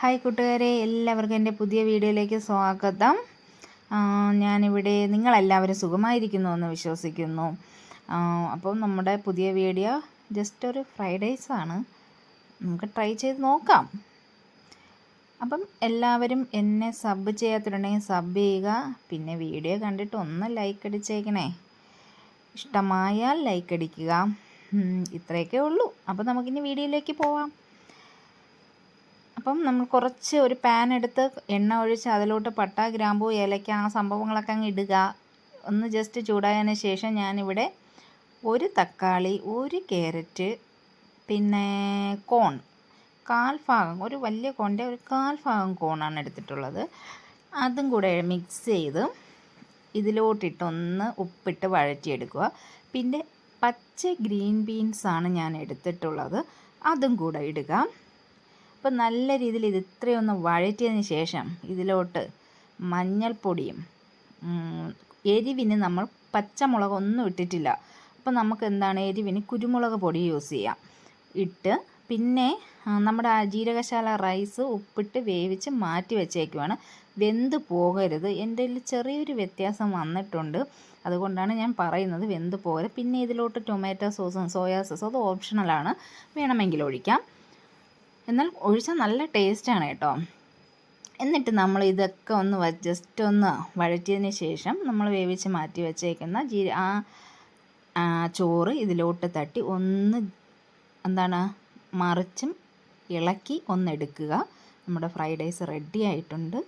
Hi കൂട്ടുകാരെ എല്ലാവർക്കും എന്റെ പുതിയ വീഡിയോയിലേക്ക് സ്വാഗതം. ഞാനിവിടെ നിങ്ങളെല്ലാവരും സുഖമായിരിക്കുന്നു എന്ന് വിശ്വസിക്കുന്നു. അപ്പം നമ്മുടെ പുതിയ വീഡിയോ ജസ്റ്റ് ഒരു ഫ്രൈഡേയ്സ് ആണ്. നമുക്ക് ട്രൈ ചെയ്ത് നോക്കാം. അപ്പം എല്ലാവരും എന്നെ സബ് ചെയ്യാത്തിട്ടുണ്ടെങ്കിൽ സബ് ചെയ്യുക. പിന്നെ വീഡിയോ കണ്ടിട്ട് ഒന്ന് ലൈക്ക് അടിച്ചേക്കണേ. ഇഷ്ടമായാൽ ലൈക്ക് അടിക്കുക. ഇത്രയൊക്കെ ഉള്ളൂ. അപ്പോൾ നമുക്കിനി വീഡിയോയിലേക്ക് പോവാം. അപ്പം നമ്മൾ കുറച്ച് ഒരു പാൻ എടുത്ത് എണ്ണ ഒഴിച്ച് അതിലോട്ട് പട്ട ഗ്രാമ്പു ഏലക്ക ആ സംഭവങ്ങളൊക്കെ അങ്ങ് ഇടുക. ഒന്ന് ജസ്റ്റ് ചൂടായതിന് ശേഷം ഞാനിവിടെ ഒരു തക്കാളി ഒരു ക്യാരറ്റ് പിന്നെ കോൺ കാൽ ഭാഗം ഒരു വലിയ കോണിന്റെ ഒരു കാൽ ഭാഗം കോണാണ് എടുത്തിട്ടുള്ളത്. അതും കൂടെ മിക്സ് ചെയ്ത് ഇതിലോട്ടിട്ടൊന്ന് ഉപ്പിട്ട് വഴറ്റിയെടുക്കുക. പിന്നെ പച്ച ഗ്രീൻ ബീൻസാണ് ഞാൻ എടുത്തിട്ടുള്ളത്. അതും കൂടെ ഇടുക. അപ്പോൾ നല്ല രീതിയിൽ ഇത് ഇത്രയൊന്ന് വഴറ്റിയതിന് ശേഷം ഇതിലോട്ട് മഞ്ഞൾപ്പൊടിയും എരിവിന് നമ്മൾ പച്ചമുളക് ഒന്നും ഇട്ടിട്ടില്ല. അപ്പോൾ നമുക്ക് എന്താണ് എരിവിന് കുരുമുളക് പൊടി യൂസ് ചെയ്യാം. ഇട്ട് പിന്നെ നമ്മുടെ ജീരകശാല റൈസ് ഉപ്പിട്ട് വേവിച്ച് മാറ്റി വെച്ചേക്കുവാണ്. വെന്ത് പോകരുത്. എന്റെ ചെറിയൊരു വ്യത്യാസം വന്നിട്ടുണ്ട്. അതുകൊണ്ടാണ് ഞാൻ പറയുന്നത് വെന്ത് പോകരുത്. പിന്നെ ഇതിലോട്ട് ടൊമാറ്റോ സോസും സോയാ സോസും അത് ഓപ്ഷണലാണ്. വേണമെങ്കിൽ ഒഴിക്കാം. എന്നാൽ ഒഴിച്ചാൽ നല്ല ടേസ്റ്റാണ് കേട്ടോ. എന്നിട്ട് നമ്മൾ ഇതൊക്കെ ഒന്ന് ജസ്റ്റ് ഒന്ന് വഴറ്റിയതിന് ശേഷം നമ്മൾ വേവിച്ച് മാറ്റി വെച്ചേക്കുന്ന ജീ ആ ചോറ് ഇതിലോട്ട് തട്ടി ഒന്ന് എന്താണ് മറിച്ചും ഇളക്കി ഒന്നെടുക്കുക നമ്മുടെ ഫ്രൈഡ് റൈസ് റെഡി ആയിട്ടുണ്ട്.